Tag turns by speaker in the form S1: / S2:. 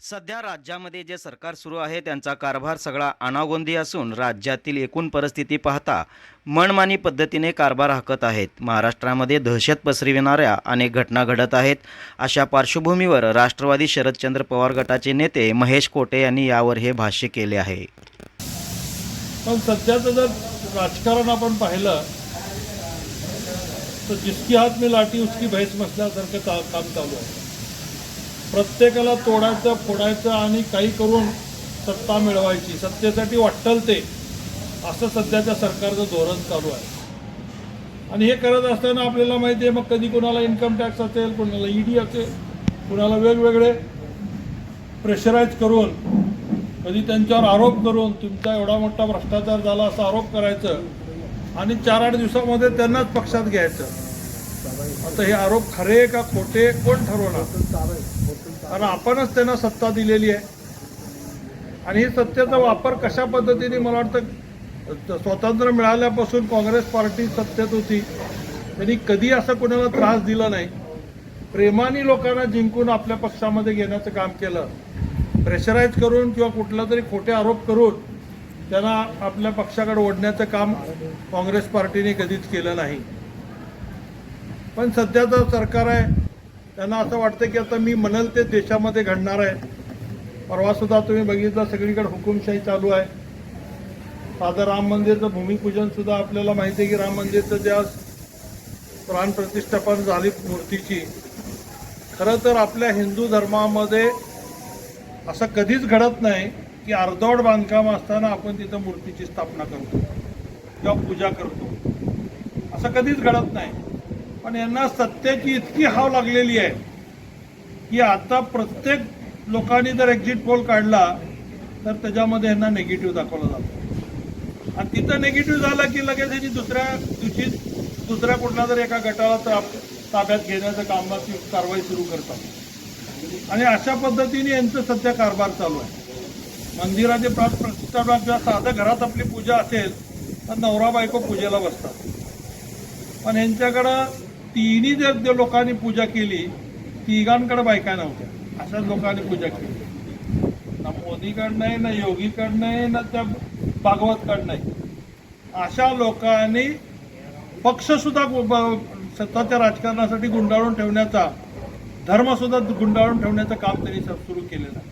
S1: सध्या राज्यामध्ये जे सरकार सुरू आहे त्यांचा कारभार सगळा अनागोंदी असून राज्यातील एकूण परिस्थिती पाहता मनमानी पद्धतीने कारभार हाकत आहेत. महाराष्ट्रामध्ये दहशत पसरविणाऱ्या अनेक घटना घडत आहेत. अशा पार्श्वभूमीवर राष्ट्रवादी शरदचंद्र पवार गटाचे नेते महेश कोटे यांनी यावर हे भाष्य केले आहे.
S2: पण सध्याचं जर राजकारण आपण पाहिलं तर जिसकी हात मी लाठी उसकी भैस बसल्यासारखं काम चालू आहे. प्रत्येकाला तोडायचं फोडायचं आणि काही करून सत्ता मिळवायची. सत्तेसाठी वाटल ते. असं सध्याच्या सरकारचं धोरण चालू आहे. आणि हे करत असताना आपल्याला माहिती आहे मग कधी कोणाला इन्कम टॅक्स असेल कोणाला ईडी असेल कोणाला वेगवेगळे प्रेशराईज करून कधी त्यांच्यावर आरोप करून तुमचा एवढा मोठा भ्रष्टाचार झाला असा आरोप करायचं आणि चार आठ दिवसामध्ये त्यांनाच पक्षात घ्यायचं. आता हे आरोप खरे का खोटे कोण ठरवणार? कारण आपणच त्यांना सत्ता दिलेली आहे. आणि ही सत्तेचा वापर कशा पद्धतीने मला वाटतं स्वातंत्र्य मिळाल्यापासून काँग्रेस पार्टी सत्तेत होती. त्यांनी कधी असं कोणाला त्रास दिला नाही. प्रेमाने लोकांना जिंकून आपल्या पक्षामध्ये घेण्याचं काम केलं. प्रेशराईज करून किंवा कुठला तरी खोटे आरोप करून त्यांना आपल्या पक्षाकडे ओढण्याचं काम काँग्रेस पार्टीने कधीच केलं नाही. पण सध्याचं सरकार आहे त्यांना असं वाटतं की आता मी म्हणल ते देशामध्ये घडणार आहे. परवासुद्धा तुम्ही बघितलं सगळीकडे हुकुमशाही चालू आहे. साधं राम मंदिरचं भूमिपूजनसुद्धा आपल्याला माहिती आहे की राम मंदिरचं जे आज प्राण प्रतिष्ठापन झाली मूर्तीची. खरं तर आपल्या हिंदू धर्मामध्ये असं कधीच घडत नाही की अर्धवट बांधकाम असताना आपण तिथं मूर्तीची स्थापना करतो किंवा पूजा करतो. असं कधीच घडत नाही. पण यांना सत्तेची इतकी हाव लागलेली आहे की आता प्रत्येक लोकांनी जर एक्झिट पोल काढला तर त्याच्यामध्ये यांना निगेटिव्ह दाखवलं जातं. आणि तिथं निगेटिव्ह झाला की लगेच यांनी दुसऱ्या दिवशी दुसऱ्या कुठल्या तरी एका गटाला ताब- ताब्यात घेण्याचं कामाची कारवाई सुरू करतात. आणि अशा पद्धतीने यांचं सध्या कारभार चालू आहे. मंदिराचे प्राण प्रतिष्ठापना किंवा साधं घरात आपली पूजा असेल तर नवरा बायको पूजेला बसतात. पण यांच्याकडं तिन्ही जर जे लोकांनी पूजा केली तिघांकडे बायका नव्हत्या. अशाच लोकांनी पूजा केली. ना मोदीकडनं आहे ना योगीकडनं आहे ना त्या भागवतकडनं आहे. अशा लोकांनी पक्ष सुद्धा स्वतःच्या राजकारणासाठी गुंडाळून ठेवण्याचा धर्म सुद्धा गुंडाळून ठेवण्याचं काम त्यांनी सुरू केलेलं आहे.